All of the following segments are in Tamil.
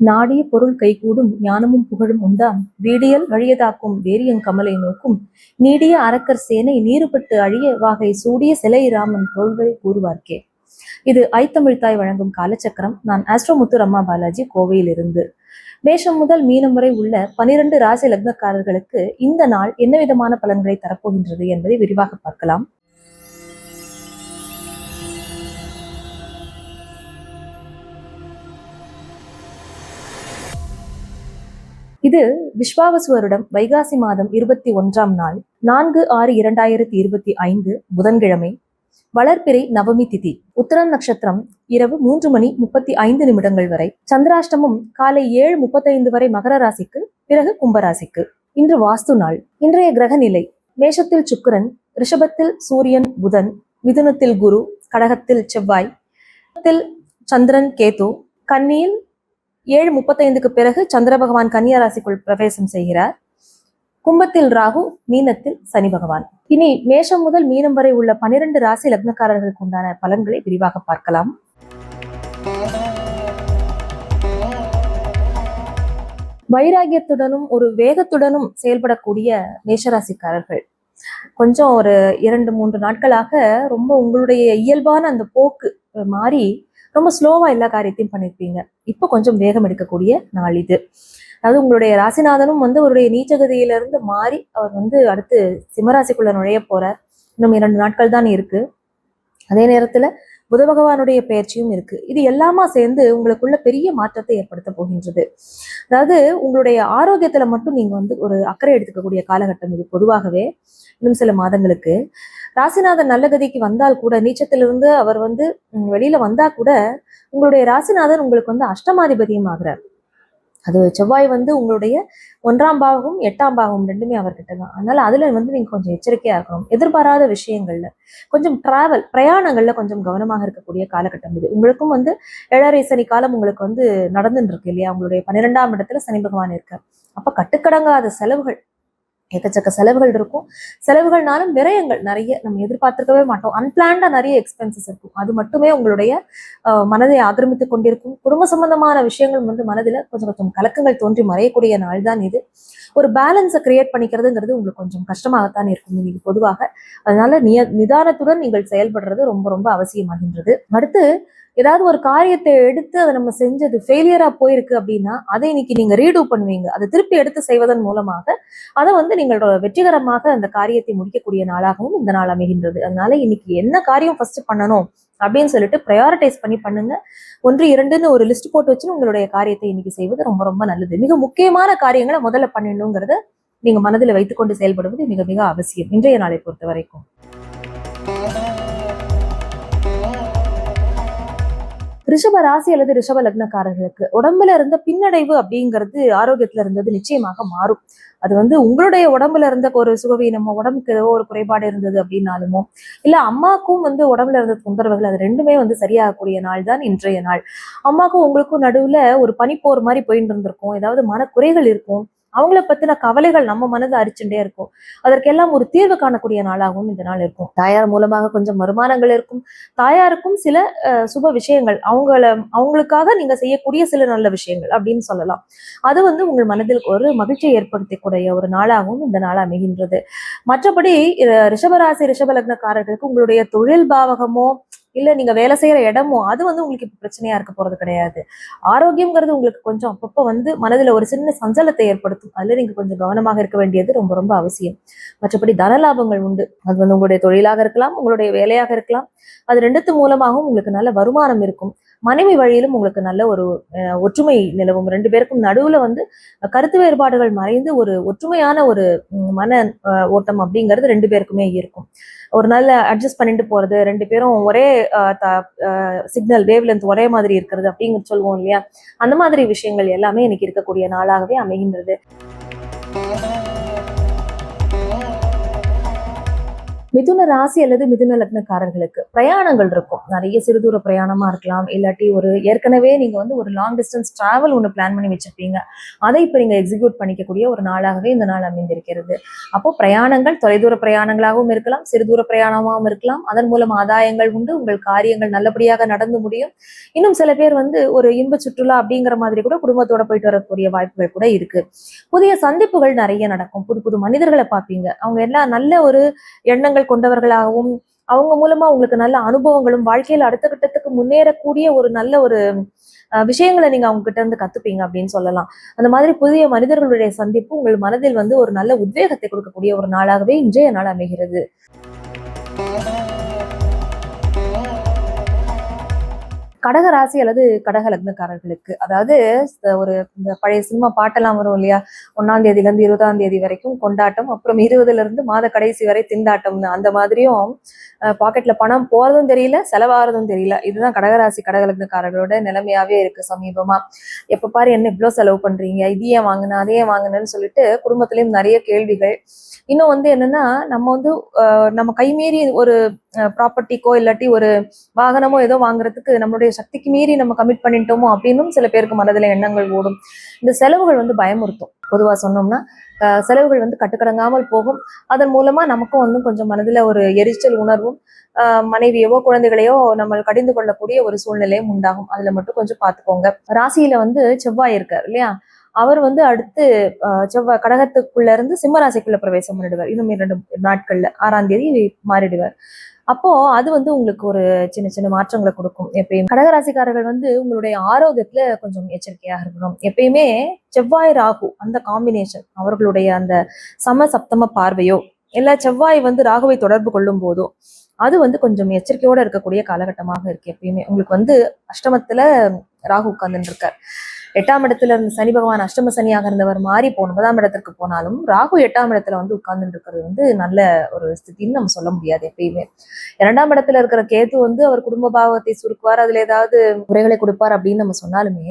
நாடிய பொருள் கைகூடும் ஞானமும் புகழும் உண்டாம். வீடியல் வழியதாக்கும் வேரியங் கமலை நோக்கும். நீடிய அரக்கர் சேனை நீருபட்டு அழிய வாகை சூடிய சிலை ராமன் தோள்களை கூறுவார்க்கே. இது ஐத்தமிழ்தாய் வழங்கும் காலச்சக்கரம். நான் ஆஸ்ட்ரோ ரம்மா பாலாஜி கோவையிலிருந்து. மேஷம் முதல் மீனம் வரை உள்ள பனிரெண்டு ராசி லக்னக்காரர்களுக்கு இந்த நாள் என்ன விதமான பலன்களை தரப்போகின்றது என்பதை விரிவாக பார்க்கலாம். இது விஸ்வாவசுவரிடம் வைகாசி மாதம் இருபத்தி ஒன்றாம் நாள் நான்கு ஆறு இரண்டாயிரத்தி இருபத்தி ஐந்து புதன்கிழமை வளர்பிறை நவமி திதி. உத்தரம் நட்சத்திரம் இரவு மூன்று மணி முப்பத்தி ஐந்து நிமிடங்கள் வரை சந்திராஷ்டமம் காலை ஏழு முப்பத்தைந்து வரை மகர ராசிக்கு பிறகு கும்பராசிக்கு. இன்று வாஸ்து நாள். இன்றைய கிரக நிலை மேஷத்தில் சுக்கிரன் ரிஷபத்தில் சூரியன் புதன் மிதுனத்தில் குரு கடகத்தில் செவ்வாய் சந்திரன் கேது கன்னியில் ஏழு முப்பத்தைந்துக்கு பிறகு சந்திர பகவான் கன்னியா ராசிக்குள் பிரவேசம் செய்கிறார். கும்பத்தில் ராகு மீனத்தில் சனி பகவான். இனி மேஷம் முதல் மீனம் வரை உள்ள பனிரெண்டு ராசி லக்னக்காரர்களுக்கு உண்டான பலன்களை விரிவாக பார்க்கலாம். வைராகியத்துடனும் ஒரு வேகத்துடனும் செயல்படக்கூடிய மேஷராசிக்காரர்கள். கொஞ்சம் ஒரு இரண்டு மூன்று நாட்களாக ரொம்ப உங்களுடைய இயல்பான அந்த போக்கு மாறி ரொம்ப ஸ்லோவா எல்லா காரியத்தையும் பண்ணியிருப்பீங்க இப்போ கொஞ்சம் வேகம் எடுக்கக்கூடிய நாள் இது. அதாவது உங்களுடைய ராசிநாதனும் வந்து அவருடைய நீச்சகதியிலிருந்து மாறி அவர் வந்து அடுத்து சிம்மராசிக்குள்ள நுழைய போறார். இன்னும் இரண்டு நாட்கள் தான் இருக்கு. அதே நேரத்துல புத பகவானுடைய பயிற்சியும் இருக்கு. இது எல்லாமா சேர்ந்து உங்களுக்குள்ள பெரிய மாற்றத்தை ஏற்படுத்த போகின்றது. அதாவது உங்களுடைய ஆரோக்கியத்துல மட்டும் நீங்க வந்து ஒரு அக்கறை எடுத்துக்கக்கூடிய காலகட்டம் இது பொதுவாகவே. இன்னும் சில மாதங்களுக்கு. ராசிநாதன் நல்ல கதிக்கு வந்தால் கூட நீச்சத்திலிருந்து அவர் வந்து வெளியில வந்தா கூட உங்களுடைய ராசிநாதன் உங்களுக்கு வந்து அஷ்டமாதிபதியும் ஆகிறார். அது செவ்வாய் வந்து உங்களுடைய ஒன்றாம் பாகம் எட்டாம் பாகம் ரெண்டுமே அவர்கிட்ட தான். அதனால அதுல வந்து நீங்க கொஞ்சம் எச்சரிக்கையா இருக்கணும். எதிர்பாராத விஷயங்கள்ல கொஞ்சம் டிராவல் பிரயாணங்கள்ல கொஞ்சம் கவனமாக இருக்கக்கூடிய காலகட்டம் இது. உங்களுக்கும் வந்து ஏழரை சனி காலம் உங்களுக்கு வந்து நடந்துட்டு இருக்கு இல்லையா? உங்களுடைய பன்னிரெண்டாம் இடத்துல சனி பகவான் இருக்க அப்ப கட்டுக்கடங்காத செலவுகள் எக்கச்சக்க செலவுகள் இருக்கும். செலவுகள்னாலும் விரயங்கள் நிறைய நம்ம எதிர்பார்த்துருக்கவே மாட்டோம். அன்பிளான்டா நிறைய எக்ஸ்பென்சஸ் இருக்கும். அது மட்டுமே உங்களுடைய மனதை ஆக்கிரமித்து கொண்டிருக்கும். குடும்ப சம்பந்தமான விஷயங்கள் வந்து மனதில் கொஞ்சம் கொஞ்சம் கலக்கங்கள் தோன்றி மறையக்கூடிய நாள் தான் இது. ஒரு பேலன்ஸை கிரியேட் பண்ணிக்கிறதுங்கிறது உங்களுக்கு கொஞ்சம் கஷ்டமாகத்தான் இருக்கும். இன்னைக்கு பொதுவாக அதனால நிய நிதானத்துடன் நீங்கள் செயல்படுறது ரொம்ப ரொம்ப அவசியமாகின்றது. அடுத்து ஏதாவது ஒரு காரியத்தை எடுத்து அதை நம்ம செஞ்சது ஃபெயிலியரா போயிருக்கு அப்படின்னா அதை இன்னைக்கு நீங்க ரீடூ பண்ணுவீங்க. அதை திருப்பி எடுத்து செய்வதன் மூலமாக அதை வந்து நீங்களோட வெற்றிகரமாக அந்த காரியத்தை முடிக்கக்கூடிய நாளாகவும் இந்த நாள் அமைகின்றது. அதனால இன்னைக்கு என்ன காரியம் ஃபர்ஸ்ட் பண்ணணும் அப்படின்னு சொல்லிட்டு ப்ரையாரிட்டைஸ் பண்ணி பண்ணுங்க. ஒன்று இரண்டுன்னு ஒரு லிஸ்ட் போட்டு வச்சு உங்களுடைய காரியத்தை இன்னைக்கு செய்வது ரொம்ப ரொம்ப நல்லது. மிக முக்கியமான காரியங்களை முதல்ல பண்ணிடணுங்கிறத நீங்க மனதில் வைத்துக்கொண்டு செயல்படுவது மிக மிக அவசியம். இன்றைய நாளை பொறுத்த வரைக்கும் ரிஷப ராசி அல்லது ரிஷப லக்னக்காரர்களுக்கு உடம்புல இருந்த பின்னடைவு அப்படிங்கிறது ஆரோக்கியத்துல இருந்தது நிச்சயமாக மாறும். அது வந்து உங்களுடைய உடம்புல இருந்த ஒரு சுகவீனமோ உடம்புக்கு ஏதோ ஒரு குறைபாடு இருந்தது அப்படின்னாலுமோ இல்ல அம்மாக்கும் வந்து உடம்புல இருந்த தொந்தரவுகள் அது ரெண்டுமே வந்து சரியாகக்கூடிய நாள் தான் இன்றைய நாள். அம்மாக்கும் உங்களுக்கும் நடுவுல ஒரு பனிப்போர் மாதிரி போயிட்டு இருந்திருக்கும். ஏதாவது மனக்குறைகள் இருக்கும். அவங்கள பத்தின கவலைகள் நம்ம மனதை அரிச்சுட்டே இருக்கும். அதற்கெல்லாம் ஒரு தீர்வு காணக்கூடிய நாளாகவும் இந்த நாள் இருக்கும். தாயார் மூலமாக கொஞ்சம் வருமானங்கள் இருக்கும். தாயாருக்கும் சில சுப விஷயங்கள். அவங்கள அவங்களுக்காக நீங்க செய்யக்கூடிய சில நல்ல விஷயங்கள் அப்படின்னு சொல்லலாம். அது வந்து உங்கள் மனதில் ஒரு மகிழ்ச்சியை ஏற்படுத்தக்கூடிய ஒரு நாளாகவும் இந்த நாள் அமைகின்றது. மற்றபடி ரிஷபராசி ரிஷப லக்னக்காரர்களுக்கு உங்களுடைய தொழில் பாவகமோ இல்ல நீங்க வேலை செய்யற இடமோ அது வந்து உங்களுக்கு இப்ப பிரச்சனையா இருக்க போறது கிடையாது. ஆரோக்கியம்ங்கிறது உங்களுக்கு கொஞ்சம் அப்பப்போ வந்து மனதுல ஒரு சின்ன சஞ்சலத்தை ஏற்படுத்தும். அதுல நீங்க கொஞ்சம் கவனமாக இருக்க வேண்டியது ரொம்ப ரொம்ப அவசியம். மற்றபடி தன லாபங்கள் உண்டு. அது வந்து உங்களுடைய தொழிலாக இருக்கலாம் உங்களுடைய வேலையாக இருக்கலாம். அது ரெண்டுத்து மூலமாகவும் உங்களுக்கு நல்ல வருமானம் இருக்கும். மனைவி வழியிலும் உங்களுக்கு நல்ல ஒரு ஒற்றுமை நிலவும். ரெண்டு பேருக்கும் நடுவுல வந்து கருத்து வேறுபாடுகள் மறைந்து ஒரு ஒற்றுமையான ஒரு மன ஓட்டம் அப்படிங்கிறது ரெண்டு பேருக்குமே இருக்கும். ஒரு நல்ல அட்ஜஸ்ட் பண்ணிட்டு போறது ரெண்டு பேரும் ஒரே சிக்னல் வேவ் லென்த் ஒரே மாதிரி இருக்கிறது அப்படிங்கிற சொல்லுவோம் இல்லையா? அந்த மாதிரி விஷயங்கள் எல்லாமே இன்னைக்கு இருக்கக்கூடிய நாளாகவே அமைகின்றது. மிதுன ராசி அல்லது மிதுன லக்னக்காரர்களுக்கு பிரயாணங்கள் இருக்கும். நிறைய சிறு தூர பிரயாணமா இருக்கலாம். இல்லாட்டி ஒரு ஏற்கனவே நீங்க வந்து ஒரு லாங் டிஸ்டன்ஸ் டிராவல் ஒன்று பிளான் பண்ணி வச்சிருப்பீங்க. அதை இப்போ நீங்க எக்ஸிக்யூட் பண்ணிக்கக்கூடிய ஒரு நாளாகவே இந்த நாள் அமைந்திருக்கிறது. அப்போ பிரயாணங்கள் தொலைதூர பிரயாணங்களாகவும் இருக்கலாம் சிறு தூர பிரயாணமாகவும் இருக்கலாம். அதன் மூலம் ஆதாயங்கள் உண்டு உங்கள் காரியங்கள் நல்லபடியாக நடந்து முடியும். இன்னும் சில பேர் வந்து ஒரு இன்ப சுற்றுலா அப்படிங்கிற மாதிரி கூட குடும்பத்தோட போயிட்டு வரக்கூடிய வாய்ப்புகள் கூட இருக்கு. புதிய சந்திப்புகள் நிறைய நடக்கும். புது புது மனிதர்களை பார்ப்பீங்க. அவங்க எல்லாம் நல்ல ஒரு எண்ணங்கள் கொண்டவர்களாகவும் அவங்க மூலமா உங்களுக்கு நல்ல அனுபவங்களும் வாழ்க்கையில அடுத்த கட்டத்துக்கு முன்னேறக்கூடிய ஒரு நல்ல ஒரு அஹ், விஷயங்களை நீங்க அவங்க கிட்ட இருந்து கத்துப்பீங்க அப்படின்னு சொல்லலாம். அந்த மாதிரி புதிய மனிதர்களுடைய சந்திப்பு உங்கள் மனதில் வந்து ஒரு நல்ல உத்வேகத்தை கொடுக்கக்கூடிய ஒரு நாளாகவே இன்றைய நாள் அமைகிறது. கடக ராசி அல்லது கடக லக்னக்காரர்களுக்கு அதாவது ஒரு இந்த பழைய சினிமா பாட்டெல்லாம் வரும் இல்லையா? ஒன்னாம் தேதியில இருந்து இருபதாம் தேதி வரைக்கும் கொண்டாட்டம் அப்புறம் இருபதுல இருந்து மாத கடைசி வரை திண்டாட்டம்னு அந்த மாதிரியும் பாக்கெட்ல பணம் போறதும் தெரியல செலவாகிறதும் தெரியல. இதுதான் கடகராசி கடகலக்னக்காரர்களோட நிலைமையாவே இருக்கு சமீபமா. எப்ப பாரு என்ன இவ்வளவு செலவு பண்றீங்க? இது ஏன் அதையே வாங்கினேன்னு சொல்லிட்டு குடும்பத்திலயும் நிறைய கேள்விகள். இன்னும் வந்து என்னன்னா நம்ம வந்து நம்ம கைமீறி ஒரு ப்ராப்பர்ட்டிக்கோ இல்லாட்டி ஒரு வாகனமோ ஏதோ வாங்குறதுக்கு நம்மளுடைய சக்திக்கு மீறி நம்ம கமிட் பண்ணிட்டோமோ அப்படின்னும் சில பேருக்கு மனதில் எண்ணங்கள் ஓடும். இந்த செலவுகள் வந்து பயமுறுத்தும். பொதுவா சொன்னோம்னா செலவுகள் வந்து கட்டுக்கடங்காமல் போகும். அதன் மூலமா நமக்கும் வந்து கொஞ்சம் மனதுல ஒரு எரிச்சல் உணர்வும் ஆஹ் மனைவியவோ குழந்தைகளையோ நம்ம கடிந்து கொள்ளக்கூடிய ஒரு சூழ்நிலையும் உண்டாகும். அதுல மட்டும் கொஞ்சம் பார்த்துக்கோங்க ராசியில் வந்து செவ்வாய் இருக்கார் இல்லையா? அவர் வந்து அடுத்து செவ்வாய் கடகத்துக்குள்ள இருந்து சிம்ம ராசிக்குள்ள பிரவேசம் பண்ணிடுவார். இன்னும் இரண்டு நாட்கள்ல ஆறாம் தேதி மாறிடுவார். அப்போ அது வந்து உங்களுக்கு ஒரு சின்ன சின்ன மாற்றங்களை கொடுக்கும் எப்பயும். கடகராசிக்காரர்கள் வந்து உங்களுடைய ஆரோக்கியத்துல கொஞ்சம் எச்சரிக்கையாக இருக்கணும். எப்பயுமே செவ்வாய் ராகு அந்த காம்பினேஷன் அவர்களுடைய அந்த சம சப்தம பார்வையோ இல்ல செவ்வாய் வந்து ராகுவை தொடர்பு கொள்ளும் போதோ அது வந்து கொஞ்சம் எச்சரிக்கையோட இருக்கக்கூடிய காலகட்டமாக இருக்கு எப்பயுமே. உங்களுக்கு வந்து அஷ்டமத்துல ராகு உட்கார்ந்துட்டு இருக்கார். எட்டாம் இடத்துல இருந்த சனி பகவான் அஷ்டம சனியாக இருந்தவர் மாறி போன ஒன்பதாம் இடத்திற்கு போனாலும் ராகு எட்டாம் இடத்துல வந்து உட்கார்ந்துட்டு இருக்கிறது வந்து நல்ல ஒரு ஸ்திதின்னு நம்ம சொல்ல முடியாது எப்பயுமே. இரண்டாம் இடத்துல இருக்கிற கேது வந்து அவர் குடும்ப பாவத்தை சுருக்குவார் அதுல ஏதாவது குறைகளை கொடுப்பார் அப்படின்னு நம்ம சொன்னாலுமே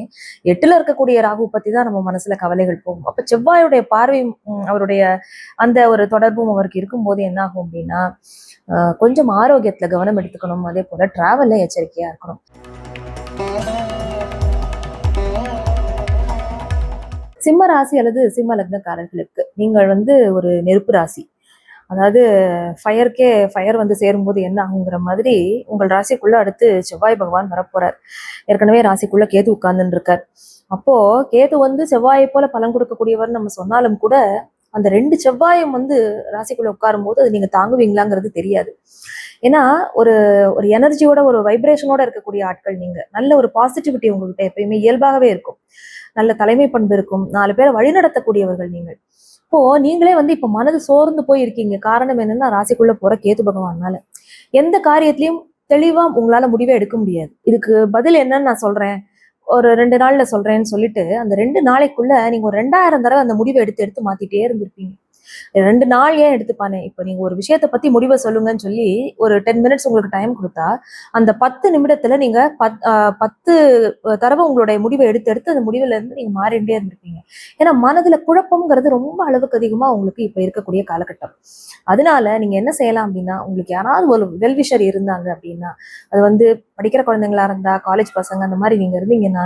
எட்டுல இருக்கக்கூடிய ராகு பத்தி தான் நம்ம மனசுல கவலைகள் போகும். அப்ப செவ்வாயுடைய பார்வை அவருடைய அந்த ஒரு தொடர்பும் அவருக்கு இருக்கும்போது என்ன ஆகும் அப்படின்னா கொஞ்சம் ஆரோக்கியத்துல கவனம் எடுத்துக்கணும். அதே போல டிராவல்ல எச்சரிக்கையா இருக்கணும். சிம்ம ராசி அல்லது சிம்ம லக்னக்காரர்களுக்கு நீங்கள் வந்து ஒரு நெருப்பு ராசி. அதாவது ஃபயர்க்கே ஃபயர் வந்து சேரும்போது என்ன ஆகுங்கிற மாதிரி உங்கள் ராசிக்குள்ள அடுத்து செவ்வாய் பகவான் வரப்போறார். ஏற்கனவே ராசிக்குள்ள கேது உட்கார்ந்துட்டு இருக்கார் அப்போ கேது வந்து செவ்வாயை போல பலன் கொடுக்கக்கூடியவர் நம்ம சொன்னாலும் கூட அந்த ரெண்டு செவ்வாயும் வந்து ராசிக்குள்ள உட்காரும் போது அது நீங்க தாங்குவீங்களாங்கிறது தெரியாது. ஏன்னா ஒரு ஒரு எனர்ஜியோட ஒரு வைப்ரேஷனோட இருக்கக்கூடிய ஆட்கள் நீங்க. நல்ல ஒரு பாசிட்டிவிட்டி உங்ககிட்ட எப்பயுமே இயல்பாகவே இருக்கும். நல்ல தலைமை பண்பு இருக்கும். நாலு பேரை வழிநடத்தக்கூடியவர்கள் நீங்கள். இப்போ நீங்களே வந்து இப்ப மனது சோர்ந்து போய் இருக்கீங்க காரணம் என்னன்னா ராசிக்குள்ள போற கேது பகவானால. எந்த காரியத்திலையும் தெளிவா உங்களால முடிவே எடுக்க முடியாது. இதுக்கு பதில் என்னன்னு நான் சொல்றேன். ஒரு ரெண்டு நாள்ல சொல்றேன்னு சொல்லிட்டு அந்த ரெண்டு நாளைக்குள்ள நீங்க ஒரு ரெண்டாயிரம் தடவை அந்த முடிவை எடுத்து எடுத்து மாத்திட்டே இருந்திருப்பீங்க. ரெண்டு நாள் ஏன் எடுத்துப்பானே? இப்போ நீங்க ஒரு விஷயத்தை பத்தி முடிவை சொல்லுங்கன்னு சொல்லி ஒரு டென் மினிட்ஸ் உங்களுக்கு டைம் கொடுத்தா அந்த பத்து நிமிடத்துல நீங்க பத் ஆஹ் பத்து தடவை உங்களுடைய முடிவை எடுத்து எடுத்து அந்த முடிவுல இருந்து நீங்க மாறிண்டே இருந்திருப்பீங்க. ஏன்னா மனதுல குழப்பம்ங்கிறது ரொம்ப அளவுக்கு அதிகமா உங்களுக்கு இப்ப இருக்கக்கூடிய காலகட்டம். அதனால நீங்க என்ன செய்யலாம் அப்படின்னா உங்களுக்கு யாராவது ஒரு வெல்விஷர் இருந்தாங்க அப்படின்னா அது வந்து படிக்கிற குழந்தைங்களா இருந்தா காலேஜ் பசங்க அந்த மாதிரி நீங்க இருந்தீங்கன்னா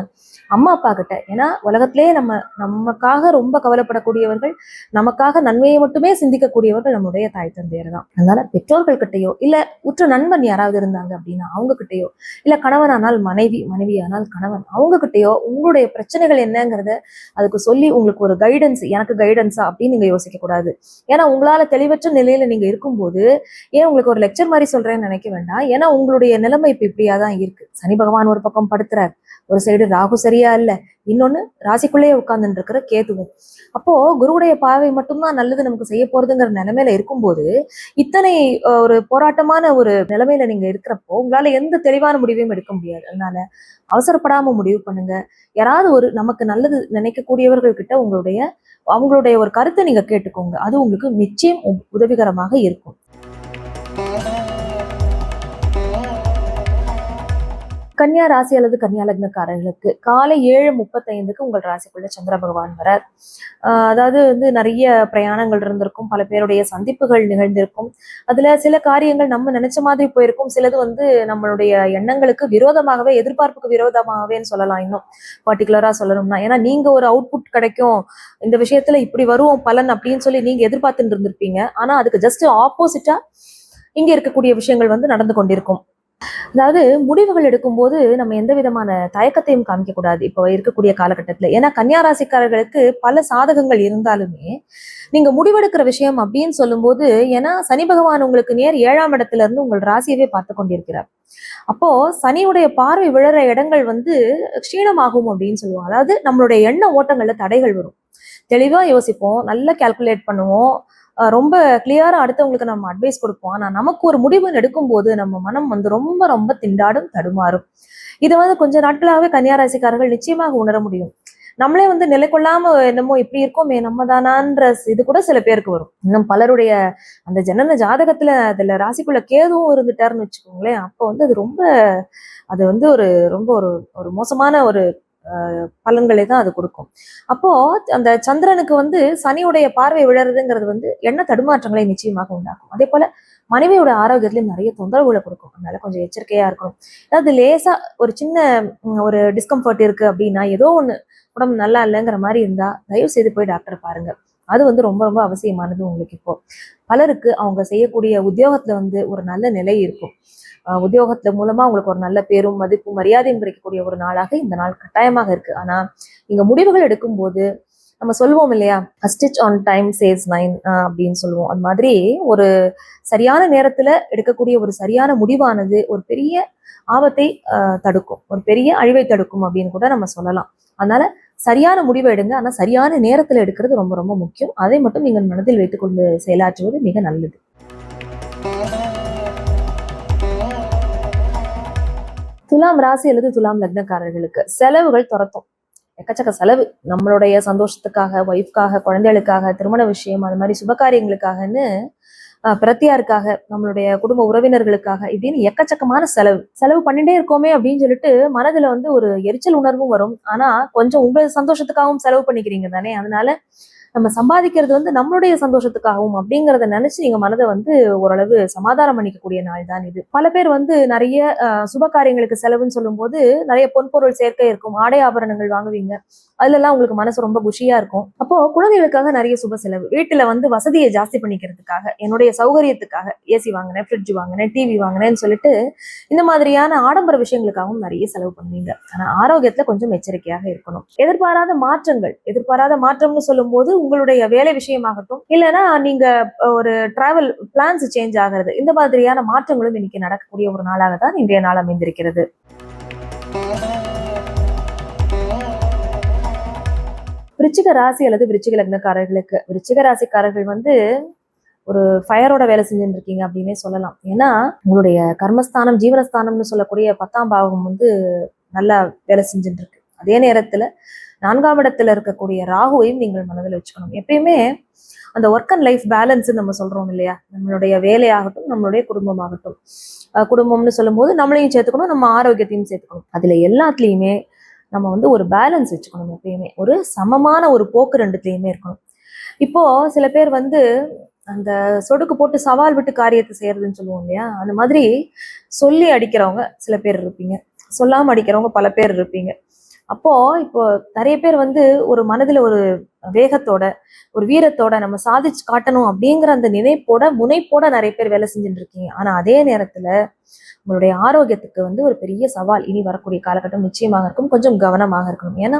அம்மா அப்பா கிட்ட ஏன்னா உலகத்திலேயே நம்ம நமக்காக ரொம்ப கவலைப்படக்கூடியவர்கள் நமக்காக நன்மையை மட்டுமே சிந்திக்கக்கூடியவர்கள் நம்முடைய தாய் தந்தையர் தான் அதனால பெற்றோர்கள் கிட்டேயோ இல்ல உற்ற நண்பன் யாராவது இருந்தாங்க அப்படின்னா அவங்க கிட்டயோ இல்ல கணவனானால் மனைவி மனைவியானால் கணவன் அவங்க கிட்டயோ உங்களுடைய பிரச்சனைகள் என்னங்கிறத அதுக்கு சொல்லி உங்களுக்கு ஒரு கைடன்ஸ் எனக்கு கைடன்ஸா அப்படின்னு நீங்க யோசிக்க கூடாது. ஏன்னா உங்களால தெளிவற்ற நிலையில நீங்க இருக்கும்போது ஏன் உங்களுக்கு ஒரு லெக்சர் மாதிரி சொல்றேன்னு நினைக்க வேண்டாம். ஏன்னா உங்களுடைய நிலைமை இப்ப இப்படியா தான் இருக்கு. சனி பகவான் ஒரு பக்கம் படுத்துறாரு. ஒரு சைடு ராகு சரியா இல்ல. இன்னொன்னு ராசிக்குள்ளேயே உட்கார்ந்துட்டு இருக்கிற கேதுவும். அப்போ குருவுடைய பார்வை மட்டும்தான் நல்லது நமக்கு செய்ய போறதுங்கிற நிலைமையில இருக்கும்போது இத்தனை ஒரு போராட்டமான ஒரு நிலைமையில நீங்க இருக்கிறப்போ உங்களால எந்த தெளிவான முடிவையும் எடுக்க முடியாது. அதனால அவசரப்படாம முடிவு பண்ணுங்க. யாராவது ஒரு நமக்கு நல்லது நினைக்கக்கூடியவர்கள் கிட்ட உங்களுடைய அவங்களுடைய ஒரு கருத்தை நீங்க கேட்டுக்கோங்க. அது உங்களுக்கு நிச்சயம் உதவிகரமாக இருக்கும். கன்னியா ராசி அல்லது கன்னியா லக்னக்காரர்களுக்கு காலை ஏழு முப்பத்தைந்துக்கு உங்கள் ராசிக்குள்ள சந்திர பகவான் வரார். அதாவது வந்து நிறைய பிரயாணங்கள் இருந்திருக்கும் பல பேருடைய சந்திப்புகள் நிகழ்ந்திருக்கும். அதுல சில காரியங்கள் நம்ம நினைச்ச மாதிரி போயிருக்கும். சிலது வந்து நம்மளுடைய எண்ணங்களுக்கு விரோதமாகவே எதிர்பார்ப்புக்கு விரோதமாகவேன்னு சொல்லலாம் இன்னும். பர்டிகுலரா சொல்லணும்னா ஏன்னா நீங்க ஒரு அவுட்புட் கிடைக்கும். இந்த விஷயத்துல இப்படி வரும் பலன் அப்படின்னு சொல்லி நீங்க எதிர்பார்த்துட்டு இருந்திருப்பீங்க. ஆனா அதுக்கு ஜஸ்ட் ஆப்போசிட்டா இங்க இருக்கக்கூடிய விஷயங்கள் வந்து நடந்து கொண்டிருக்கும். அதாவது முடிவுகள் எடுக்கும்போது நம்ம எந்த விதமான தயக்கத்தையும் காமிக்க கூடாது இப்போ இருக்கக்கூடிய காலகட்டத்துல. ஏன்னா கன்னியா ராசிக்காரர்களுக்கு பல சாதகங்கள் இருந்தாலுமே நீங்க முடிவெடுக்கிற விஷயம் அப்படின்னு சொல்லும்போது ஏன்னா சனி பகவான் உங்களுக்கு நேர் ஏழாம் இடத்துல இருந்து உங்கள் ராசியவே பார்த்து கொண்டிருக்கிறார். அப்போ சனியுடைய பார்வை விழற இடங்கள் வந்து க்ஷீணமாகும் அப்படின்னு சொல்லுவோம் அதாவது நம்மளுடைய எண்ண ஓட்டங்கள்ல தடைகள் வரும். தெளிவாக யோசிப்போம் நல்லா கால்குலேட் பண்ணுவோம். ரொம்ப கிளியராக அடுத்தவங்களுக்கு நம்ம அட்வைஸ் கொடுப்போம். ஆனால் நமக்கு ஒரு முடிவுன்னு எடுக்கும்போது நம்ம மனம் வந்து ரொம்ப ரொம்ப திண்டாடும் தடுமாறும். இதை வந்து கொஞ்ச நாட்களாகவே கன்னியாராசிக்காரர்கள் நிச்சயமாக உணர முடியும். நம்மளே வந்து நிலை கொள்ளாம என்னமோ இப்படி இருக்கோமே நம்ம தானான்ற இது கூட சில பேருக்கு வரும். இன்னும் பலருடைய அந்த ஜனன ஜாதகத்துல அதுல ராசிக்குள்ள கேதுவும் இருந்துட்டாருன்னு வச்சுக்கோங்களேன் அப்போ வந்து அது ரொம்ப அது வந்து ஒரு ரொம்ப ஒரு ஒரு மோசமான ஒரு பலன்களை தான் அது கொடுக்கும். அப்போ அந்த சந்திரனுக்கு வந்து சனியுடைய பார்வை விழறதுங்கிறது வந்து எண்ண தடுமாற்றங்களை நிச்சயமாக உண்டாக்கும். அதே போல மனைவியோட ஆரோக்கியத்திலையும் நிறைய தொந்தரவுகளை கொடுக்கும். அதனால கொஞ்சம் எச்சரிக்கையா இருக்கணும். அதாவது லேசா ஒரு சின்ன ஒரு டிஸ்கம்ஃபர்ட் இருக்கு அப்படின்னா ஏதோ ஒண்ணு உடம்பு நல்லா இல்லைங்கிற மாதிரி இருந்தா தயவு செய்து போய் டாக்டரை பாருங்க. அது வந்து ரொம்ப ரொம்ப அவசியமானது உங்களுக்கு இப்போ. பலருக்கு அவங்க செய்யக்கூடிய உத்தியோகத்துல வந்து ஒரு நல்ல நிலை இருக்கும். உத்தியோகத்துல மூலமா உங்களுக்கு ஒரு நல்ல பேரும் மதிப்பும் மரியாதையும் கிடைக்கக்கூடிய ஒரு நாளாக இந்த நாள் கட்டாயமாக இருக்கு. ஆனா நீங்க முடிவுகள் எடுக்கும்போது நம்ம சொல்லுவோம் இல்லையா? Stitch on time saves nine அப்படின்னு சொல்லுவோம். அது மாதிரி ஒரு சரியான நேரத்துல எடுக்கக்கூடிய ஒரு சரியான முடிவானது ஒரு பெரிய ஆபத்தை தடுக்கும். ஒரு பெரிய அழிவை தடுக்கும் அப்படின்னு கூட நம்ம சொல்லலாம். அதனால சரியான முடிவை எடுங்க. ஆனா சரியான நேரத்துல எடுக்கிறது ரொம்ப ரொம்ப முக்கியம். அதை மட்டும் நீங்கள் மனதில் வைத்துக்கொண்டு செயலாற்றுவது மிக நல்லது. துலாம் ராசி அல்லது துலாம் லக்னக்காரர்களுக்கு செலவுகள் துரத்தும். எக்கச்சக்க செலவு. நம்மளுடைய சந்தோஷத்துக்காக ஒய்ஃப்காக குழந்தைகளுக்காக திருமண விஷயம் அது மாதிரி சுபகாரியங்களுக்காகன்னு பிரத்தியாருக்காக நம்மளுடைய குடும்ப உறவினர்களுக்காக இப்படின்னு எக்கச்சக்கமான செலவு. செலவு பண்ணிட்டே இருக்கோமே அப்படின்னு சொல்லிட்டு மனதுல வந்து ஒரு எரிச்சல் உணர்வும் வரும். ஆனா கொஞ்சம் உங்க சந்தோஷத்துக்காகவும் செலவு பண்ணிக்கிறீங்க தானே. அதனால நம்ம சம்பாதிக்கிறது வந்து நம்மளுடைய சந்தோஷத்துக்காகவும் அப்படிங்கிறத நினைச்சு நீங்க மனதை வந்து ஓரளவு சமாதானம் பண்ணிக்கக்கூடிய நாள் தான் இது. பல பேர் வந்து நிறைய சுப காரியங்களுக்கு செலவுன்னு சொல்லும்போது நிறைய பொன்பொருள் சேர்க்கை இருக்கும் ஆடை ஆபரணங்கள் வாங்குவீங்க. அதுலலாம் உங்களுக்கு மனசு ரொம்ப குஷியா இருக்கும். அப்போ குழந்தைகளுக்காக நிறைய சுப செலவு வீட்டுல வந்து வசதியை ஜாஸ்தி பண்ணிக்கிறதுக்காக என்னுடைய சௌகரியத்துக்காக ஏசி வாங்கினேன் ஃப்ரிட்ஜ் வாங்கினேன் டிவி வாங்கினேன்னு சொல்லிட்டு இந்த மாதிரியான ஆடம்பர விஷயங்களுக்காகவும் நிறைய செலவு பண்ணுவீங்க. ஆனா ஆரோக்கியத்துல கொஞ்சம் எச்சரிக்கையாக இருக்கணும். எதிர்பாராத மாற்றங்கள் எதிர்பாராத மாற்றம்னு சொல்லும்போது உங்களுடைய வேலை விஷயமாகட்டும் இல்லைன்னா நீங்க ஒரு டிராவல் பிளான்ஸ் சேஞ்ச் ஆகிறது இந்த மாதிரியான மாற்றங்களும் இன்னைக்கு நடக்கக்கூடிய ஒரு நாளாக தான் இன்றைய நாள் அமைந்திருக்கிறது. விருச்சிக ராசி அல்லது விருச்சிக லக்னக்காரர்களுக்கு விருச்சிக ராசிக்காரர்கள் வந்து ஒரு ஃபயரோட வேலை செஞ்சுட்டு இருக்கீங்க அப்படின்னே சொல்லலாம். ஏன்னா உங்களுடைய கர்மஸ்தானம் ஜீவனஸ்தானம்னு சொல்லக்கூடிய பத்தாம் பாவம் வந்து நல்லா வேலை செஞ்சுட்டு இருக்கு. அதே நேரத்துல நான்காம் இடத்துல இருக்கக்கூடிய ராகுவையும் நீங்கள் மனதில் வச்சுக்கணும். எப்பயுமே அந்த ஒர்க் அண்ட் லைஃப் பேலன்ஸ் நம்ம சொல்றோம் இல்லையா? நம்மளுடைய வேலையாகட்டும் நம்மளுடைய குடும்பமாகட்டும். குடும்பம்னு சொல்லும்போது நம்மளையும் சேர்த்துக்கணும் நம்ம ஆரோக்கியத்தையும் சேர்த்துக்கணும். அதுல எல்லாத்துலேயுமே நம்ம வந்து ஒரு பேலன்ஸ் வச்சுக்கணும் எப்பயுமே. ஒரு சமமான ஒரு போக்கு ரெண்டுத்துலயுமே இருக்கணும். இப்போ சில பேர் வந்து அந்த சொடுக்கு போட்டு சவால் விட்டு காரியத்தை செய்யறதுன்னு சொல்லுவோம் இல்லையா? அந்த மாதிரி சொல்லி அடிக்கிறவங்க சில பேர் இருப்பீங்க. சொல்லாம அடிக்கிறவங்க பல பேர் இருப்பீங்க. அப்போ இப்போ நிறைய பேர் வந்து ஒரு மனதுல ஒரு வேகத்தோட ஒரு வீரத்தோட நம்ம சாதிச்சு காட்டணும் அப்படிங்கிற அந்த நினைப்போட முனைப்போட நிறைய பேர் வேலை செஞ்சுட்டு இருக்கீங்க. ஆனா அதே நேரத்துல உங்களுடைய ஆரோக்கியத்துக்கு வந்து ஒரு பெரிய சவால் இனி வரக்கூடிய காலகட்டம் நிச்சயமாக இருக்கும். கொஞ்சம் கவனமாக இருக்கணும். ஏன்னா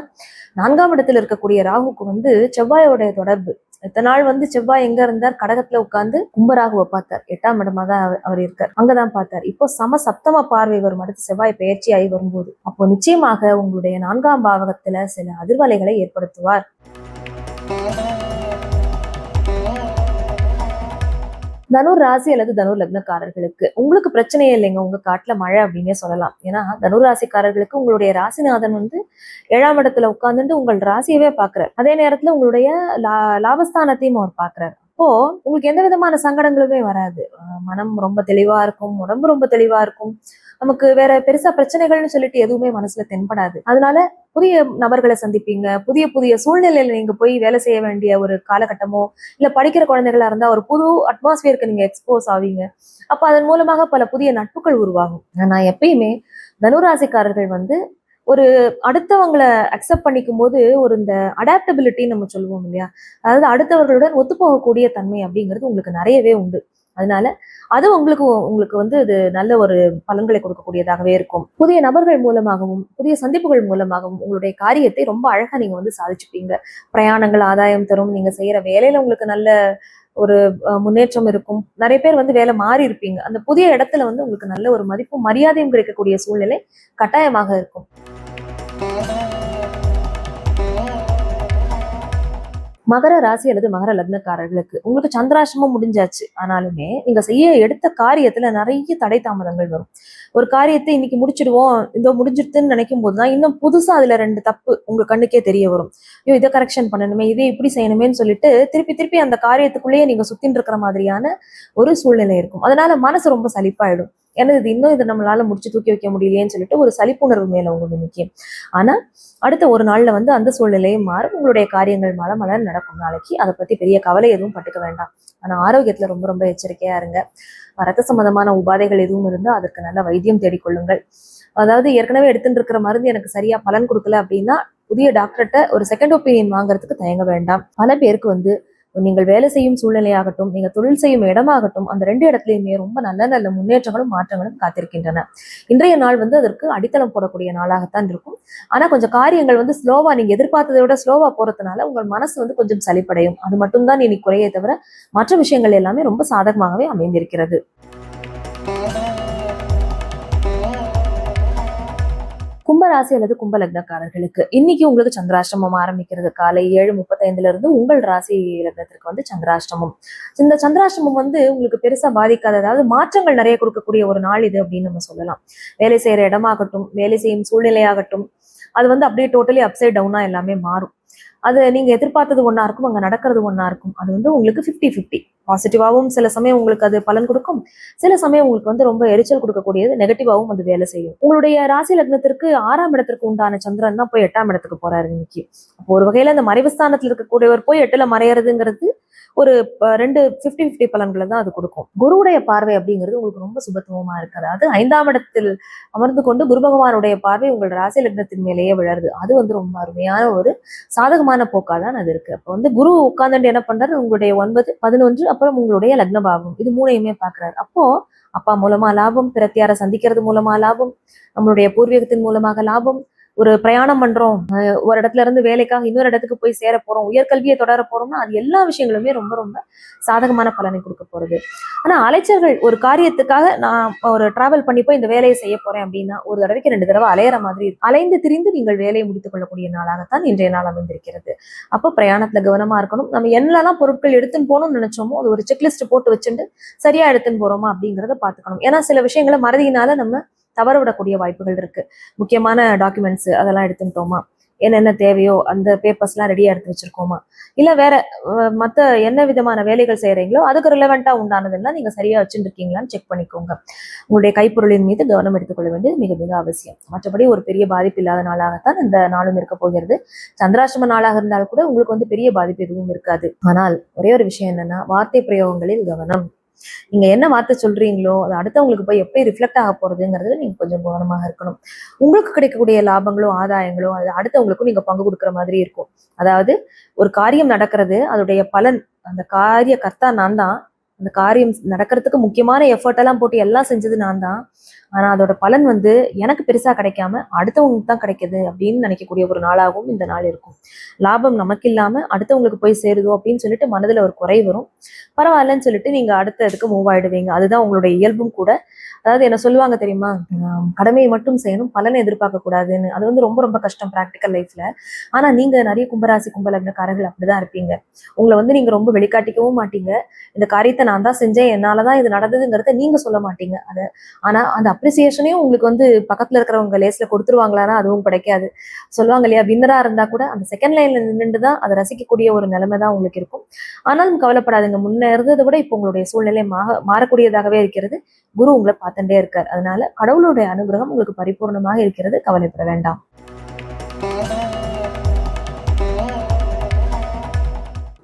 நான்காம் இடத்துல இருக்கக்கூடிய ராகுக்கு வந்து செவ்வாயோடைய தொடர்பு இத்தனை நாள் வந்து செவ்வாய் எங்க இருந்தார்? கடகத்துல உட்கார்ந்து கும்பராகுவை பார்த்தார். எட்டாம் இடமா தான் அவர் அவர் இருக்கார். அங்கதான் பார்த்தார். இப்போ சம சப்தம பார்வை வரும். அடுத்து செவ்வாய் பயிற்சியாகி வரும்போது. அப்போ நிச்சயமாக உங்களுடைய நான்காம் பாவகத்துல சில அதிர்வலைகளை ஏற்படுத்துவார். தனுர் ராசி அல்லது தனுர் லக்னக்காரர்களுக்கு உங்களுக்கு பிரச்சனையே இல்லைங்க உங்க காட்டுல மழை அப்படின்னே சொல்லலாம். ஏன்னா தனுர் ராசிக்காரர்களுக்கு உங்களுடைய ராசிநாதன் வந்து ஏழாம் இடத்துல உட்காந்துட்டு உங்கள் ராசியவே பாக்குறாரு அதே நேரத்துல உங்களுடைய லா லாபஸ்தானத்தையும் அவர் பாக்குறாரு அப்போ உங்களுக்கு எந்த விதமான சங்கடங்களுமே வராது. மனம் ரொம்ப தெளிவா இருக்கும் உடம்பு ரொம்ப தெளிவா இருக்கும். நமக்கு வேற பெருசா பிரச்சனைகள்னு சொல்லிட்டு எதுவுமே மனசுல தென்படாது. அதனால புதிய நபர்களை சந்திப்பீங்க. புதிய புதிய சூழ்நிலையில நீங்க போய் வேலை செய்ய வேண்டிய ஒரு காலகட்டமோ இல்ல படிக்கிற குழந்தைகளா இருந்தா ஒரு புது அட்மாஸ்பியருக்கு நீங்க எக்ஸ்போஸ் ஆவீங்க. அப்ப அதன் மூலமாக பல புதிய நட்புகள் உருவாகும். நான் எப்பயுமே தனுராசிக்காரர்கள் வந்து ஒரு அடுத்தவங்களை அக்செப்ட் பண்ணிக்கும் போது ஒரு இந்த அடாப்டபிலிட்டின்னு நம்ம சொல்லுவோம் இல்லையா? அதாவது அடுத்தவர்களுடன் ஒத்துப்போகக்கூடிய தன்மை அப்படிங்கிறது உங்களுக்கு நிறையவே உண்டு. அதனால அது உங்களுக்கு உங்களுக்கு வந்து இது நல்ல ஒரு பலன்களை கொடுக்கக்கூடியதாகவே இருக்கும். புதிய நபர்கள் மூலமாகவும் புதிய சந்திப்புகள் மூலமாகவும் உங்களுடைய காரியத்தை ரொம்ப அழகா நீங்க வந்து சாதிச்சுப்பீங்க. பிரயாணங்கள் ஆதாயம் தரும் நீங்க செய்யற வேலையில உங்களுக்கு நல்ல ஒரு அஹ், முன்னேற்றம் இருக்கும். நிறைய பேர் வந்து வேலை மாறி இருப்பீங்க. அந்த புதிய இடத்துல வந்து உங்களுக்கு நல்ல ஒரு மதிப்பும் மரியாதையும் கிடைக்கக்கூடிய சூழ்நிலை கட்டாயமாக இருக்கும். மகர ராசி அல்லது மகர லக்னக்காரர்களுக்கு உங்களுக்கு சந்திராசிரமம் முடிஞ்சாச்சு. ஆனாலுமே நீங்க செய்ய எடுத்த காரியத்துல நிறைய தடை தாமதங்கள் வரும். ஒரு காரியத்தை இன்னைக்கு முடிச்சிடுவோம். இதோ முடிஞ்சிருத்துன்னு நினைக்கும் போதுதான் இன்னும் புதுசா அதுல ரெண்டு தப்பு உங்க கண்ணுக்கே தெரிய வரும். ஐயோ இதை கரெக்ஷன் பண்ணணுமே இதை இப்படி செய்யணுமேனு சொல்லிட்டு திருப்பி திருப்பி அந்த காரியத்துக்குள்ளேயே நீங்க சுத்தின்னு இருக்கிற மாதிரியான ஒரு சூழ்நிலை இருக்கும். அதனால மனசு ரொம்ப சலிப்பாயிடும். ஏன்னா இது இன்னும் இதை நம்மளால முடிச்சு தூக்கி வைக்க முடியலையேன்னு சொல்லிட்டு ஒரு சலிப்புணர்வு மேல உங்களுக்கு நிற்கும் ஆனா அடுத்த ஒரு நாள்ல வந்து அந்த சூழ்நிலையும் மாறும். உங்களுடைய காரியங்கள் மல மலர் நடக்கும் நாளைக்கு. அதை பத்தி பெரிய கவலை எதுவும் பட்டுக்க வேண்டாம். ஆனா ஆரோக்கியத்துல ரொம்ப ரொம்ப எச்சரிக்கையா இருங்க. ரத்த சம்பந்தமான உபாதைகள் எதுவும் இருந்தால் அதற்கு நல்ல வைத்தியம் தேடிக்கொள்ளுங்கள். அதாவது ஏற்கனவே எடுத்துட்டு இருக்கிற மருந்து எனக்கு சரியா பலன் கொடுக்கல அப்படின்னா புதிய டாக்டர்கிட்ட ஒரு செகண்ட் ஒப்பீனியன் வாங்குறதுக்கு தயங்க வேண்டாம். பல பேருக்கு வந்து நீங்கள் வேலை செய்யும் சூழ்நிலையாகட்டும் நீங்கள் தொழில் செய்யும் இடமாகட்டும் அந்த ரெண்டு இடத்துலயுமே ரொம்ப நல்ல நல்ல முன்னேற்றங்களும் மாற்றங்களும் காத்திருக்கின்றன. இன்றைய நாள் வந்து அதற்கு அடித்தளம் போடக்கூடிய நாளாகத்தான் இருக்கும். ஆனால் கொஞ்சம் காரியங்கள் வந்து ஸ்லோவா நீங்கள் எதிர்பார்த்ததை விட ஸ்லோவா போறதுனால உங்கள் மனசு வந்து கொஞ்சம் சலிப்படையும். அது மட்டும்தான் இனி குறையே தவிர மற்ற விஷயங்கள் எல்லாமே ரொம்ப சாதகமாகவே அமைந்திருக்கிறது. ராசி அல்லது கும்ப லக்னக்காரர்களுக்கு இன்னைக்கு உங்களுக்கு சந்திராஷ்டமம் ஆரம்பிக்கிறது. காலை ஏழு முப்பத்தைந்துல இருந்து உங்கள் ராசி லக்னத்திற்கு வந்து சந்திராஷ்டமம். இந்த சந்திராஷ்டமம் வந்து உங்களுக்கு பெருசா பாதிக்காத அதாவது மாற்றங்கள் நிறைய கொடுக்கக்கூடிய ஒரு நாள் இது அப்படின்னு நம்ம சொல்லலாம். வேலை செய்யற இடமாகட்டும் வேலை செய்யும் சூழ்நிலையாகட்டும் அது வந்து அப்படியே டோட்டலி அப்சைட் டவுனா எல்லாமே மாறும். அது நீங்க எதிர்பார்த்தது ஒன்னா இருக்கும் அங்க நடக்கிறது ஒன்னா இருக்கும். அது வந்து உங்களுக்கு 50 50 பாசிட்டிவாகவும் சில சமயம் உங்களுக்கு அது பலன் கொடுக்கும். சில சமயம் உங்களுக்கு வந்து ரொம்ப எரிச்சல் கொடுக்கக்கூடியது நெகட்டிவாகவும் அது வேலை செய்யும். உங்களுடைய ராசி லக்னத்திற்கு ஆறாம் இடத்திற்கு உண்டான சந்திரன் தான் போய் எட்டாம் இடத்துக்கு போறாரு இன்னைக்கு. அப்போ ஒரு வகையில அந்த மறைவுஸ்தானத்தில் இருக்கக்கூடியவர் போய் எட்டுல மறையறதுங்கிறது ஒரு ரெண்டு 50 50 பலன்களை தான் அது கொடுக்கும். குருவுடைய பார்வை அப்படிங்கிறது உங்களுக்கு ரொம்ப சுபத்துவமா இருக்கு அதாவது ஐந்தாம் இடத்தில் அமர்ந்து கொண்டு குரு பகவானுடைய பார்வை உங்கள் ராசி லக்னத்தின் மேலேயே விழருது அது வந்து ரொம்ப அருமையான ஒரு சாதகமான போக்கா தான் அது இருக்கு. அப்போ வந்து குரு உட்கார்ந்துட்டு என்ன பண்றாரு? உங்களுடைய ஒன்பது பதினொன்று அப்புறம் உங்களுடைய லக்ன பாவம் இது மூணையுமே பாக்குறாரு அப்போ அப்பா மூலமா லாபம் பிரத்தியார சந்திக்கிறது மூலமா லாபம் நம்மளுடைய பூர்வீகத்தின் மூலமாக லாபம் ஒரு பிரயாணம் பண்றோம். ஒரு இடத்துல இருந்து வேலைக்காக இன்னொரு இடத்துக்கு போய் சேர போறோம். உயர்கல்வியை தொடர போறோம்னா அது எல்லா விஷயங்களுமே ரொம்ப ரொம்ப சாதகமான பலனை கொடுக்க போறது. ஆனா அலைச்சல்கள் ஒரு காரியத்துக்காக நான் ஒரு டிராவல் பண்ணி போய் இந்த வேலையை செய்ய போறேன் அப்படின்னா ஒரு தடவைக்கு ரெண்டு தடவை அலையிற மாதிரி இருக்கும். அலைந்து திரிந்து நீங்கள் வேலையை முடித்துக் கொள்ளக்கூடிய நாளாகத்தான் இன்றைய நாள் அமைந்திருக்கிறது. அப்போ பிரயாணத்துல கவனமா இருக்கணும். நம்ம என்னெல்லாம் பொருட்கள் எடுத்துன்னு போகணும்னு நினைச்சோமோ அது ஒரு செக்லிஸ்ட் போட்டு வச்சுட்டு சரியா எடுத்துன்னு போறோமா அப்படிங்கறத பாத்துக்கணும் ஏன்னா சில விஷயங்களை மறதியினால நம்ம தவற விடக்கூடிய வாய்ப்புகள் இருக்கு. முக்கியமான டாக்குமெண்ட்ஸ் அதெல்லாம் எடுத்துட்டோமா என்னென்ன தேவையோ அந்த பேப்பர்ஸ்லாம் ரெடியாக எடுத்து வச்சிருக்கோமா? இல்லை வேற மற்ற என்ன விதமான வேலைகள் செய்கிறீங்களோ அதுக்கு ரிலவெண்ட்டாக உண்டானதெல்லாம் நீங்கள் சரியாக வச்சுருக்கீங்களான்னு செக் பண்ணிக்கோங்க. உங்களுடைய கைப்பொருளின் மீது கவனம் எடுத்துக்கொள்ள வேண்டியது மிக மிக அவசியம். மற்றபடி ஒரு பெரிய பாதிப்பு இல்லாத நாளாகத்தான் இந்த நாளும் இருக்க போகிறது. சந்திராசிரம நாளாக இருந்தால் கூட உங்களுக்கு வந்து பெரிய பாதிப்பு எதுவும் இருக்காது. ஆனால் ஒரே ஒரு விஷயம் என்னன்னா வார்த்தை பிரயோகங்களில் கவனம். நீங்க என்ன வார்த்தை சொல்றீங்களோ அது அடுத்தவங்களுக்கு போய் எப்படி ரிஃப்ளெக்ட் ஆக போறதுங்கிறதுல நீங்க கொஞ்சம் கவனமாக இருக்கணும். உங்களுக்கு கிடைக்கக்கூடிய லாபங்களோ ஆதாயங்களோ அது அடுத்தவங்களுக்கும் நீங்க பங்கு கொடுக்குற மாதிரி இருக்கும். அதாவது ஒரு காரியம் நடக்கிறது அதோடைய பலன் அந்த காரிய கர்த்தா நான் தான் அந்த காரியம் நடக்கிறதுக்கு முக்கியமான எஃபர்ட் எல்லாம் போட்டு எல்லாம் செஞ்சது நான் தான் ஆனா அதோட பலன் வந்து எனக்கு பெருசா கிடைக்காம அடுத்தவங்களுக்கு தான் கிடைக்கிது அப்படின்னு நினைக்கக்கூடிய ஒரு நாளாகவும் இந்த நாள் இருக்கும். லாபம் நமக்கு இல்லாம அடுத்தவங்களுக்கு போய் சேருதோ அப்படின்னு சொல்லிட்டு மனதுல ஒரு குறை வரும். பரவாயில்லன்னு சொல்லிட்டு நீங்க அடுத்த இதுக்கு மூவ் ஆயிடுவீங்க. அதுதான் உங்களுடைய இயல்பும் கூட. அதாவது என்ன சொல்லுவாங்க தெரியுமா? கடமையை மட்டும் செய்யணும் பலனை எதிர்பார்க்க கூடாதுன்னு அது வந்து ரொம்ப ரொம்ப கஷ்டம் ப்ராக்டிக்கல் லைஃப்ல ஆனா நீங்க நிறைய கும்பராசி கும்பலக்னக்காரர்கள் அப்படிதான் இருப்பீங்க. உங்களை வந்து நீங்க ரொம்ப வெளிக்காட்டிக்கவும் மாட்டீங்க. இந்த காரியத்தை நான் தான் செஞ்சேன் என்னாலதான் இது நடந்ததுங்கிறத நீங்க சொல்ல மாட்டீங்க. அதை ஆனா அந்த அப்ரிசியேஷனையும் உங்களுக்கு வந்து பக்கத்துல இருக்கிறவங்க லேஸ்ல கொடுத்துருவாங்களான்னா அதுவும் கிடைக்காது. சொல்லுவாங்க இல்லையா வின்னரா இருந்தா கூட அந்த செகண்ட் லைன்ல நின்றுட்டு தான் அதை ரசிக்கக்கூடிய ஒரு நிலைமை தான் உங்களுக்கு இருக்கும். ஆனாலும் கவலைப்படாதுங்க முன்ன இருந்ததை விட இப்போ உங்களுடைய சூழ்நிலை மாக மாறக்கூடியதாகவே இருக்கிறது. குரு உங்களை பார்த்துட்டே இருக்கார். அதனால கடவுளுடைய அனுகிரகம் உங்களுக்கு பரிபூர்ணமாக இருக்கிறது. கவலைப்பட வேண்டாம்.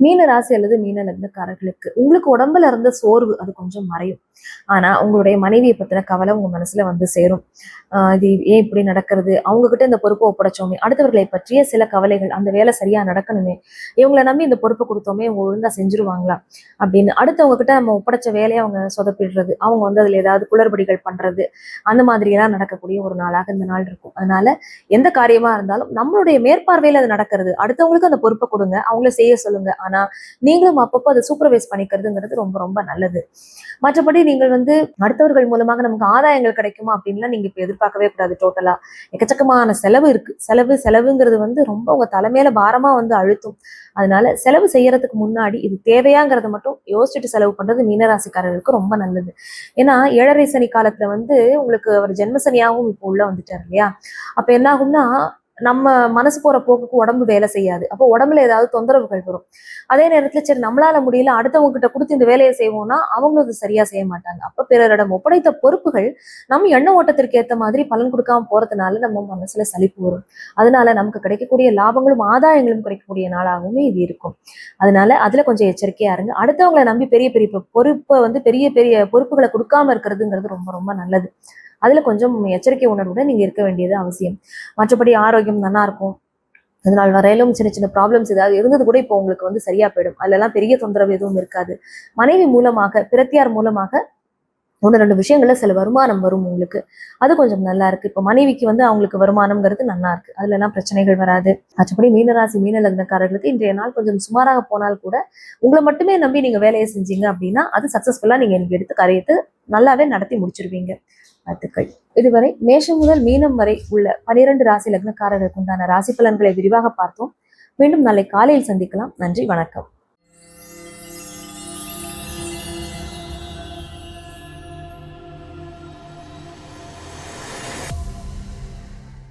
மீன ராசி அல்லது மீன லக்னக்காரர்களுக்கு உங்களுக்கு உடம்புல இருந்த சோர்வு அது கொஞ்சம் மறையும். ஆனா உங்களுடைய மனைவியை பத்தின கவலை உங்க மனசுல வந்து சேரும். இது ஏன் இப்படி நடக்கிறது? அவங்க கிட்ட இந்த பொறுப்பை ஒப்படைச்சோமே அடுத்தவர்களை பற்றிய சில கவலைகள் அந்த வேலை சரியா நடக்கணுமே இவங்களை நம்பி இந்த பொறுப்பை கொடுத்தோமே இவங்க ஒழுங்கா செஞ்சுருவாங்களா அப்படின்னு அடுத்தவங்க கிட்ட நம்ம ஒப்படைச்ச வேலையை அவங்க சொதப்பிடுறது அவங்க வந்து அதுல ஏதாவது குளறுபடிகள் பண்றது அந்த மாதிரி எல்லாம் நடக்கக்கூடிய ஒரு நாளாக இந்த நாள் இருக்கும். அதனால எந்த காரியமா இருந்தாலும் நம்மளுடைய மேற்பார்வையில் அது நடக்கிறது. அடுத்தவங்களுக்கு அந்த பொறுப்பை கொடுங்க அவங்கள செய்ய சொல்லுங்க. ஆனா நீங்களும் அப்பப்போ அதை சூப்பர்வைஸ் பண்ணிக்கிறதுங்கிறது ரொம்ப ரொம்ப நல்லது. மற்றபடி நீங்கள் வந்து அடுத்தவர்கள் மூலமாக நமக்கு ஆதாயங்கள் கிடைக்குமா அப்படின்லாம் நீங்க இப்ப எதிர்பார்க்கவே கூடாது டோட்டலா எக்கச்சக்கமான செலவு இருக்கு. செலவு செலவுங்கிறது வந்து ரொம்ப உங்க தலைமையில பாரமா வந்து அழுத்தும். அதனால செலவு செய்யறதுக்கு முன்னாடி இது தேவையாங்கிறத மட்டும் யோசிச்சுட்டு செலவு பண்றது மீனராசிக்காரர்களுக்கு ரொம்ப நல்லது. ஏன்னா ஏழரை சனி காலத்துல வந்து உங்களுக்கு அவர் ஜென்மசனியாகவும் இப்போ உள்ள வந்துட்டார் இல்லையா? அப்ப என்ன ஆகும்னா நம்ம மனசு போற போக்குக்கு உடம்பு வேலை செய்யாது. அப்போ உடம்புல ஏதாவது தொந்தரவுகள் வரும். அதே நேரத்துல சரி நம்மளால முடியல அடுத்தவங்க கிட்ட கொடுத்து இந்த வேலையை செய்வோம்னா அவங்களும் அது சரியா செய்ய மாட்டாங்க. அப்ப பிறரிடம் ஒப்படைத்த பொறுப்புகள் நம்ம எண்ண ஓட்டத்திற்கு ஏத்த மாதிரி பலன் கொடுக்காம போறதுனால நம்ம மனசுல சலிப்பு வரும். அதனால நமக்கு கிடைக்கக்கூடிய லாபங்களும் ஆதாயங்களும் கிடைக்கக்கூடிய நாளாகவுமே இது இருக்கும். அதனால அதுல கொஞ்சம் எச்சரிக்கையா இருங்க. அடுத்தவங்களை நம்பி பெரிய பெரிய பொ- பொறுப்பை வந்து பெரிய பெரிய பொறுப்புகளை கொடுக்காம இருக்கிறதுங்கிறது ரொம்ப ரொம்ப நல்லது. அதில் கொஞ்சம் எச்சரிக்கை உணர்வுடன் நீங்கள் இருக்க வேண்டியது அவசியம். மற்றபடி ஆரோக்கியம் நல்லா இருக்கும் வரையிலும் சின்ன சின்ன ப்ராப்ளம்ஸ் ஏதாவது இருந்தது கூட இப்போ உங்களுக்கு வந்து சரியா போயிடும். அதுலலாம் பெரிய தொந்தரவு எதுவும் இருக்காது. மனைவி மூலமாக பிரத்தியார் மூலமாக ஒன்று ரெண்டு விஷயங்கள்ல சில வருமானம் வரும் உங்களுக்கு. அது கொஞ்சம் நல்லா இருக்கு இப்போ மனைவிக்கு வந்து அவங்களுக்கு வருமானம்ங்கிறது நல்லா இருக்கு அதுல எல்லாம் பிரச்சனைகள் வராது. மற்றபடி மீனராசி மீன லக்னக்காரர்களுக்கு இன்றைய நாள் கொஞ்சம் சுமாராக போனால் கூட உங்களை மட்டுமே நம்பி நீங்க வேலையை செஞ்சீங்க அப்படின்னா அது சக்சஸ்ஃபுல்லா நீங்க எனக்கு எடுத்து கரையத்து நல்லாவே நடத்தி முடிச்சிருவீங்க. வாழ்த்துக்கள் இதுவரை மேஷம் முதல் மீனம் வரை உள்ள பனிரெண்டு ராசி லக்னக்காரர்களுக்கு உண்டான ராசி பலன்களை விரிவாக பார்த்தோம். மீண்டும் நாளை காலையில் சந்திக்கலாம். நன்றி வணக்கம்.